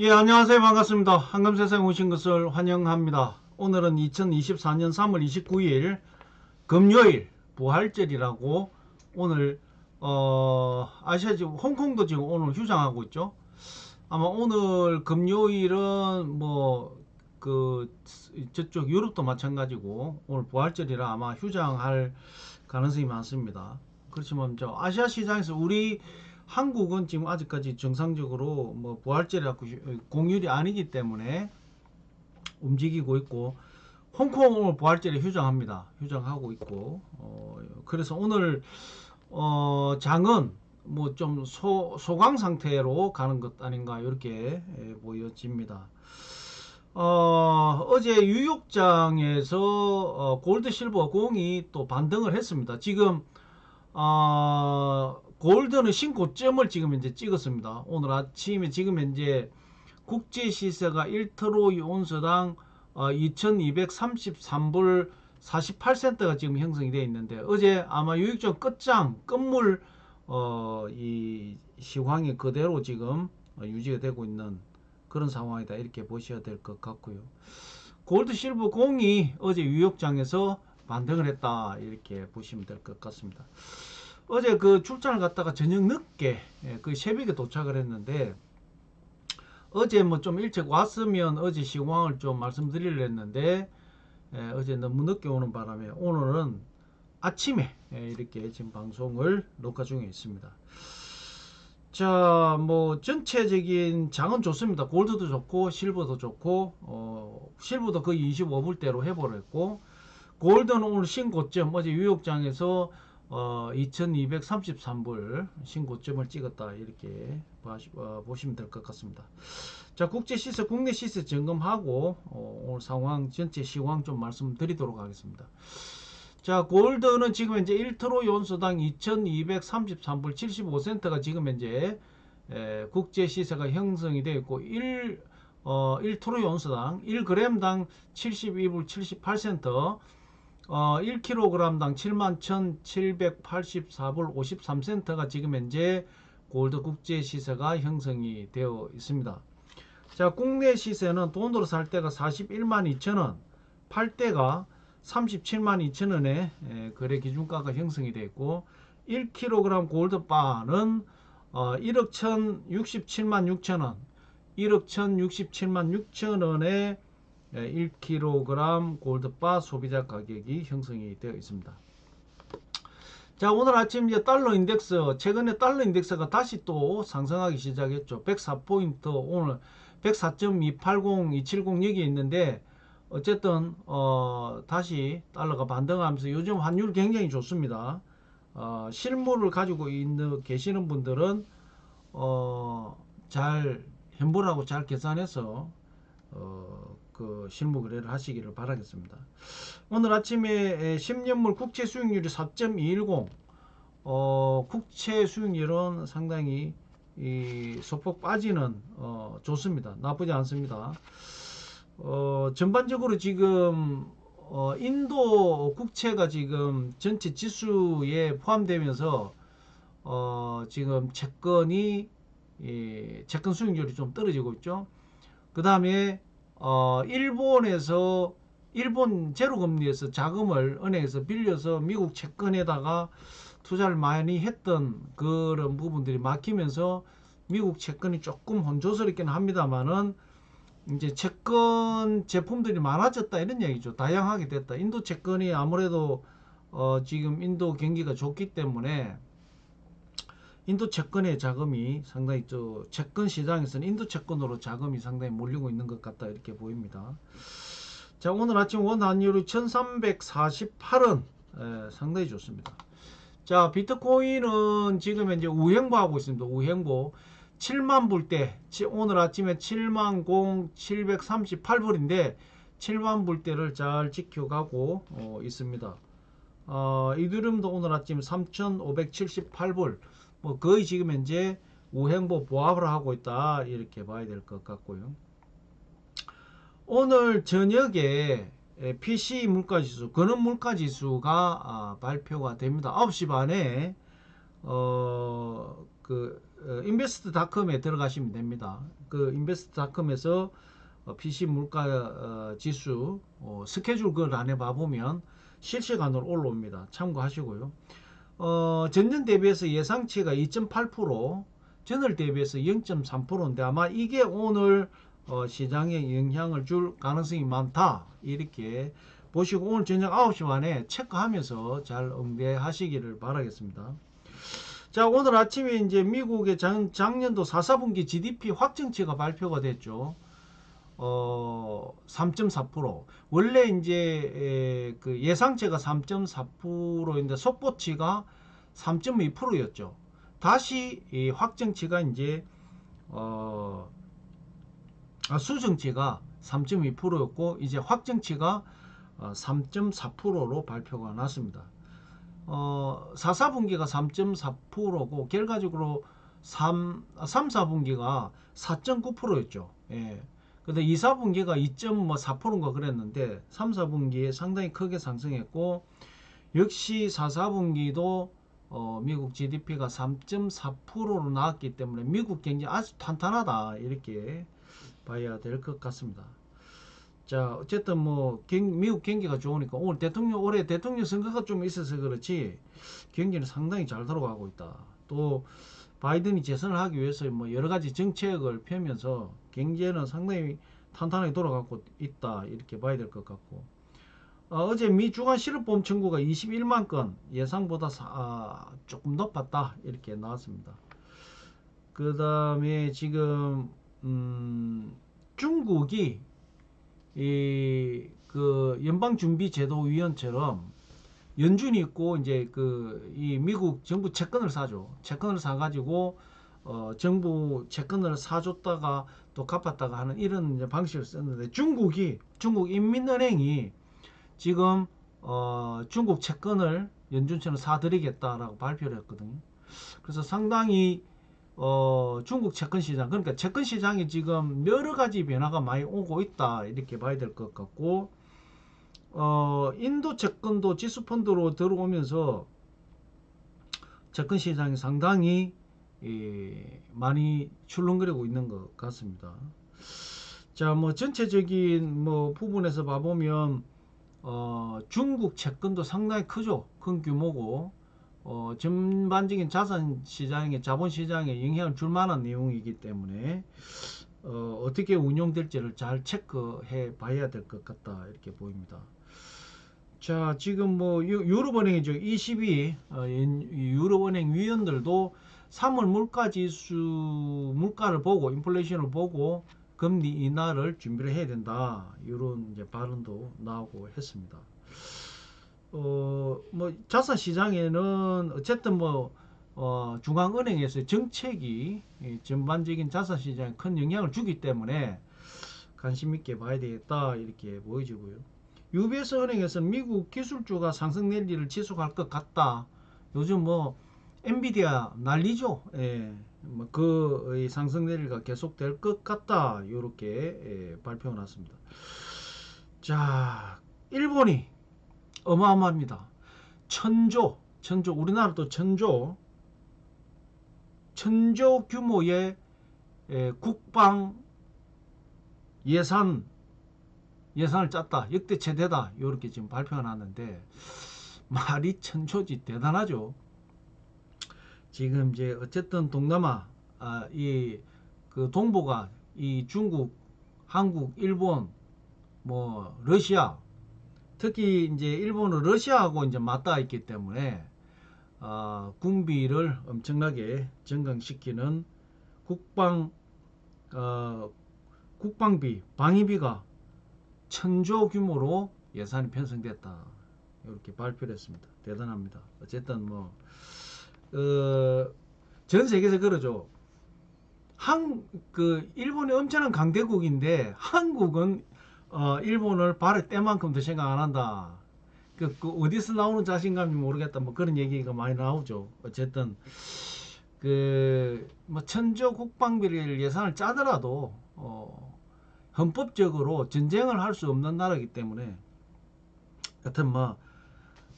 예, 안녕하세요. 반갑습니다. 한금세상 오신 것을 환영합니다. 오늘은 2024년 3월 29일 금요일 부활절이라고 오늘 어 아시아 지금 홍콩도 지금 오늘 휴장하고 있죠. 아마 오늘 금요일은 뭐 그 저쪽 유럽도 마찬가지고 오늘 부활절이라 아마 휴장할 가능성이 많습니다. 그렇지만 저 아시아 시장에서 우리 한국은 지금 아직까지 정상적으로 뭐 부활절이라고 공휴일이 아니기 때문에 움직이고 있고 홍콩 오늘 부활절에 휴장합니다. 휴장하고 있고 어, 그래서 오늘 어, 장은 뭐 좀 소강 상태로 가는 것 아닌가 이렇게 예, 보여집니다. 어, 어제 뉴욕장에서 어, 골드 실버 공이 또 반등을 했습니다. 지금 어, 골드는 신고점을 지금 현재 찍었습니다. 오늘 아침에 지금 현재 국제 시세가 1트로 온수당 어, 2233불 48센트가 지금 형성이 되어 있는데 어제 아마 유익점 끝장 끝물 어, 이 시황이 그대로 지금 유지가 되고 있는 그런 상황이다 이렇게 보셔야 될 것 같고요. 골드 실버 공이 어제 유역장에서 반등을 했다 이렇게 보시면 될 것 같습니다. 어제 그 출장을 갔다가 저녁 늦게 예, 그 새벽에 도착을 했는데 어제 뭐 좀 일찍 왔으면 어제 시황을 좀 말씀드리려 했는데 예, 어제 너무 늦게 오는 바람에 오늘은 아침에 예, 이렇게 지금 방송을 녹화 중에 있습니다. 자, 뭐 전체적인 장은 좋습니다. 골드도 좋고 실버도 좋고 어, 실버도 거의 25불대로 해버렸고 골드는 오늘 신고점 어제 뉴욕장에서 어, 2233불 신고점을 찍었다 이렇게 어, 보시면 될 것 같습니다. 자 국제 시세 국내 시세 점검하고 어, 오늘 상황 전체 시황 좀 말씀드리도록 하겠습니다. 자 골드는 지금 현재 1트로 연소당 2233불 75센트가 지금 현재 에, 국제 시세가 형성이 되어 있고 1 어, 1트로 연소당 1g당 72불 78센트 어, 1kg당 71,784불 53센트가 지금 현재 골드 국제 시세가 형성이 되어 있습니다. 자, 국내 시세는 돈으로 살 때가 41만 2천원, 팔 때가 37만 2천원에 거래 기준가가 형성이 되어 있고 1kg 골드 바는 어, 1억 1,067만 6천원, 1억 1,067만 6천원에 1kg 골드바 소비자 가격이 형성이 되어 있습니다. 자 오늘 아침 이제 달러 인덱스 최근에 달러 인덱스가 다시 또 상승하기 시작했죠. 104포인트 오늘 104.280, 270 여기 있는데 어쨌든 어, 다시 달러가 반등하면서 요즘 환율 굉장히 좋습니다. 어, 실물을 가지고 있는 계시는 분들은 어, 잘 현물하고 잘 계산해서 어, 그 실무 거래를 하시기를 바라겠습니다. 오늘 아침에 10년물 국채 수익률이 4.210 어, 국채 수익률은 상당히 이 소폭 빠지는 어, 좋습니다. 나쁘지 않습니다. 어, 전반적으로 지금 어, 인도 국채가 지금 전체 지수에 포함되면서 어, 지금 채권이 이, 채권 수익률이 좀 떨어지고 있죠. 그 다음에 어, 일본에서 일본 제로 금리에서 자금을 은행에서 빌려서 미국 채권에다가 투자를 많이 했던 그런 부분들이 막히면서 미국 채권이 조금 혼조스럽기는 합니다만은 이제 채권 제품들이 많아졌다 이런 얘기죠. 다양하게 됐다. 인도 채권이 아무래도 어 지금 인도 경기가 좋기 때문에 인도 채권의 자금이 상당히 저 채권 시장에서는 인도 채권으로 자금이 상당히 몰리고 있는 것 같다 이렇게 보입니다. 자 오늘 아침 원 환율이 1348원 에, 상당히 좋습니다. 자 비트코인은 지금 현재 우행보 하고 있습니다. 우행보 7만 불대 오늘 아침에 7만 0 738불인데 7만 불대를 잘 지켜가고 어, 있습니다. 어, 이드름도 오늘 아침 3578불 뭐 거의 지금 현재 우행보 보합을 하고 있다 이렇게 봐야 될 것 같고요. 오늘 저녁에 PC 물가지수, 근원 물가지수가 아, 발표가 됩니다. 9시 반에 어, 그 어, 인베스트닷컴에 들어가시면 됩니다. 그 인베스트닷컴에서 어, PC 물가 어, 지수 어, 스케줄 그걸 안에 봐보면 실시간으로 올라옵니다. 참고하시고요. 어, 전년 대비해서 예상치가 2.8%, 전월 대비해서 0.3%인데 아마 이게 오늘 어, 시장에 영향을 줄 가능성이 많다. 이렇게 보시고 오늘 저녁 9시 반에 체크하면서 잘 응대하시기를 바라겠습니다. 자, 오늘 아침에 이제 미국의 작, 작년도 4, 4분기 GDP 확정치가 발표가 됐죠. 어, 3.4%. 원래 이제 에, 그 예상치가 3.4%인데 속보치가 3.2%였죠. 다시 이 확정치가 이제 어, 아, 수정치가 3.2%였고 이제 확정치가 어, 3.4%로 발표가 났습니다. 어, 4, 4분기가 3.4%고 결과적으로 3, 3 4분기가 4.9%였죠. 예. 근데 2, 4분기가 2.4%인가 그랬는데 3, 4분기에 상당히 크게 상승했고 역시 4, 4분기도 어, 미국 GDP가 3.4%로 나왔기 때문에 미국 경제 아주 탄탄하다 이렇게 봐야 될 것 같습니다. 자 어쨌든 뭐 경, 미국 경기가 좋으니까 오늘 대통령 올해 대통령 선거가 좀 있어서 그렇지 경기는 상당히 잘 돌아가고 있다. 또 바이든이 재선을 하기 위해서 뭐 여러 가지 정책을 펴면서 경제는 상당히 탄탄하게 돌아가고 있다 이렇게 봐야 될 것 같고 어, 제미 주간 실업보험 청구가 21만 건 예상보다 사, 아, 조금 높았다 이렇게 나왔습니다. 그 다음에 지금 음, 중국이 이 그 연방준비제도위원처럼 연준이 있고 이제 그 이 미국 정부 채권을 사죠. 채권을 사가지고 어 정부 채권을 사줬다가 또 갚았다가 하는 이런 방식을 썼는데 중국이 중국 인민은행이 지금 어 중국 채권을 연준처럼 사드리겠다라고 발표를 했거든요. 그래서 상당히 어, 중국 채권 시장 그러니까 채권 시장이 지금 여러 가지 변화가 많이 오고 있다 이렇게 봐야 될 것 같고 어, 인도 채권도 지수 펀드로 들어오면서 채권 시장이 상당히 예, 많이 출렁거리고 있는 것 같습니다. 자, 뭐 전체적인 뭐 부분에서 봐보면 어, 중국 채권도 상당히 크죠. 큰 규모고 어, 전반적인 자산 시장에 자본 시장에 영향을 줄 만한 내용이기 때문에 어, 어떻게 운용될지를 잘 체크해 봐야 될 것 같다 이렇게 보입니다. 자 지금 뭐 유, 유럽은행이죠 22 어, 유럽은행 위원들도 3월 물가지수 물가를 보고 인플레이션을 보고 금리 인하를 준비를 해야 된다 이런 이제 발언도 나오고 했습니다. 어, 뭐 자산 시장에는 어쨌든 뭐 어, 중앙은행에서 정책이 전반적인 자산 시장에 큰 영향을 주기 때문에 관심 있게 봐야 되겠다 이렇게 보여지고요. UBS 은행에서는 미국 기술주가 상승 랠리를 지속할 것 같다. 요즘 뭐 엔비디아 난리죠. 예. 뭐그 상승 랠리가 계속될 것 같다. 이렇게 예, 발표가 났습니다. 자, 일본이 어마어마합니다. 천조, 천조, 우리나라도 천조, 천조 규모의 국방 예산, 예산을 짰다. 역대 최대다. 이렇게 지금 발표가 났는데, 말이 천조지 대단하죠. 지금 이제 어쨌든 동남아, 아, 이그 동북아, 이 중국, 한국, 일본, 뭐 러시아 특히 이제 일본은 러시아하고 이제 맞닿아 있기 때문에 어, 군비를 엄청나게 증강시키는 국방 어, 국방비 방위비가 천조 규모로 예산이 편성됐다 이렇게 발표를 했습니다. 대단합니다. 어쨌든 뭐 어, 전 세계에서 그러죠. 한 그 일본이 엄청난 강대국인데 한국은 어, 일본을 발을 때만큼도 생각 안 한다. 그, 그 어디서 나오는 자신감인지 모르겠다. 뭐 그런 얘기가 많이 나오죠. 어쨌든 그 뭐 천조 국방비를 예산을 짜더라도 어, 헌법적으로 전쟁을 할 수 없는 나라이기 때문에 여튼 뭐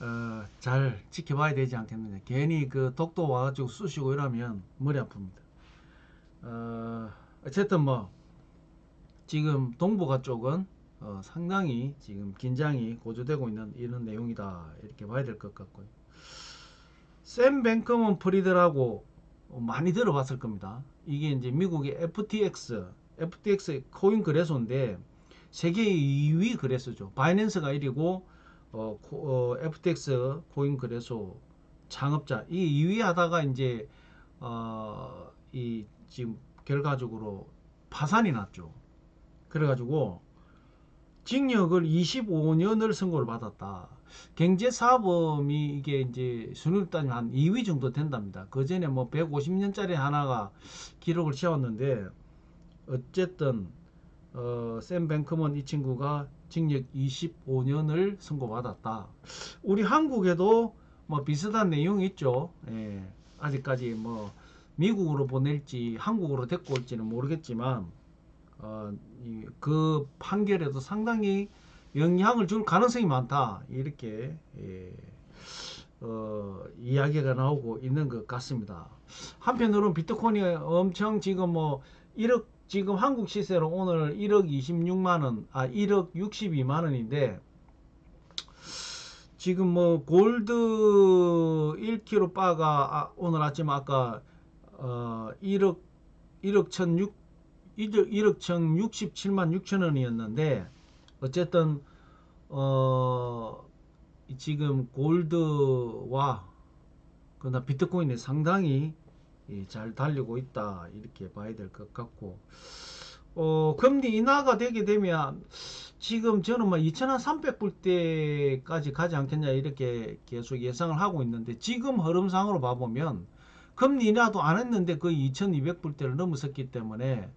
어, 잘 지켜봐야 되지 않겠느냐. 괜히 그 독도 와가지고 쑤시고 이러면 머리 아픕니다. 어, 어쨌든 뭐 지금 동북아 쪽은 어, 상당히 지금 긴장이 고조되고 있는 이런 내용이다 이렇게 봐야 될 것 같고요. 샘 뱅크먼 프리드라고 많이 들어봤을 겁니다. 이게 이제 미국의 FTX, FTX 코인 거래소인데 세계 2위 거래소죠. 바이낸스가 1위고 어, 코- 어, FTX 코인 거래소 창업자 이 2위 하다가 이제 어, 이 지금 결과적으로 파산이 났죠. 그래가지고 징역을 25년을 선고를 받았다. 경제사범이 이게 이제 순위를 따지면 한 2위 정도 된답니다. 그 전에 뭐 150년짜리 하나가 기록을 세웠는데 어쨌든 어, 샘 뱅크먼 이 친구가 징역 25년을 선고받았다. 우리 한국에도 뭐 비슷한 내용이 있죠. 예, 아직까지 뭐 미국으로 보낼지 한국으로 데리고 올지는 모르겠지만 어, 이, 그 판결에도 상당히 영향을 줄 가능성이 많다 이렇게 예, 어, 이야기가 나오고 있는 것 같습니다. 한편으로는 비트코인이 엄청 지금 뭐 1억 지금 한국 시세로 오늘 1억 26만 원, 아 1억 62만 원인데 지금 뭐 골드 1kg 바가 아, 오늘 아침 아까 어 1억 1억 1,600 1억, 1억 1,067만 6천 원이었는데 어쨌든 어 지금 골드와 그나 비트코인이 상당히 이, 잘 달리고 있다 이렇게 봐야 될 것 같고 어 금리 인하가 되게 되면 지금 저는 뭐 2,300불 때까지 가지 않겠냐 이렇게 계속 예상을 하고 있는데 지금 흐름상으로 봐보면 금리 인하도 안 했는데 거의 2,200불 대를 넘어섰기 때문에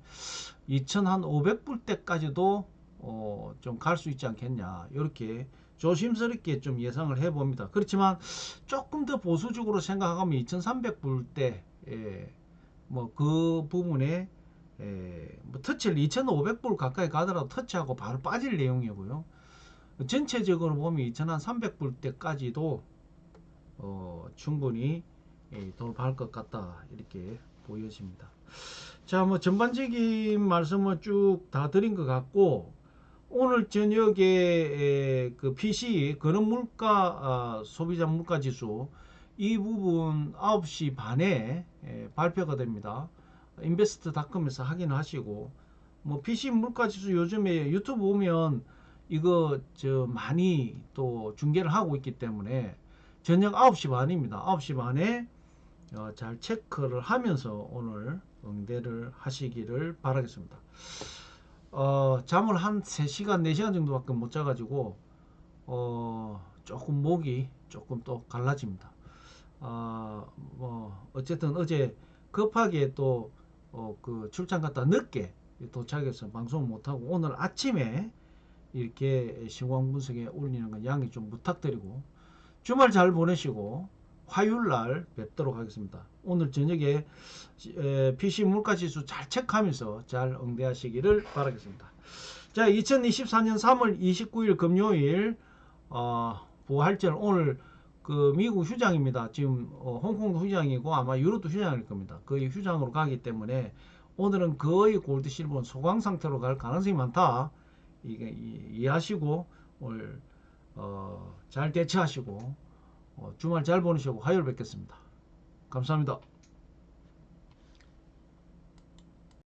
2,500불 때까지도 어, 좀 갈 수 있지 않겠냐 이렇게 조심스럽게 좀 예상을 해봅니다. 그렇지만 조금 더 보수적으로 생각하면 2,300불 때, 예, 뭐 그 부분에 예, 뭐 터치를 2,500불 가까이 가더라도 터치하고 바로 빠질 내용이고요. 전체적으로 보면 2,300불 때까지도 어, 충분히 예, 돌파할 것 같다 이렇게 보여집니다. 자, 뭐 전반적인 말씀을 쭉 다 드린 것 같고 오늘 저녁에 에, 그 PC 근원 물가 아, 소비자 물가 지수 이 부분 9시 반에 에, 발표가 됩니다. 인베스트닷컴에서 확인하시고 뭐 PC 물가 지수 요즘에 유튜브 보면 이거 저 많이 또 중계를 하고 있기 때문에 저녁 9시 반입니다. 9시 반에 어, 잘 체크를 하면서 오늘 응대를 하시기를 바라겠습니다. 어, 잠을 한 3시간, 4시간 정도밖에 못 자가지고, 어, 조금 목이 조금 또 갈라집니다. 어, 뭐, 어쨌든 어제 급하게 또, 어, 그 출장 갔다 늦게 도착해서 방송을 못하고, 오늘 아침에 이렇게 시황 분석에 올리는 건 양해 좀 부탁드리고, 주말 잘 보내시고, 화요일 날 뵙도록 하겠습니다. 오늘 저녁에 에, PC 물가 지수 잘 체크하면서 잘 응대하시기를 바라겠습니다. 자, 2024년 3월 29일 금요일 어, 부활절 오늘 그 미국 휴장입니다. 지금 어, 홍콩도 휴장이고 아마 유럽도 휴장일 겁니다. 거의 휴장으로 가기 때문에 오늘은 거의 골드 실버는 소강 상태로 갈 가능성이 많다. 이게 이- 이해하시고 오늘 어, 잘 대처하시고 어, 주말 잘 보내시고 화요일 뵙겠습니다. 감사합니다.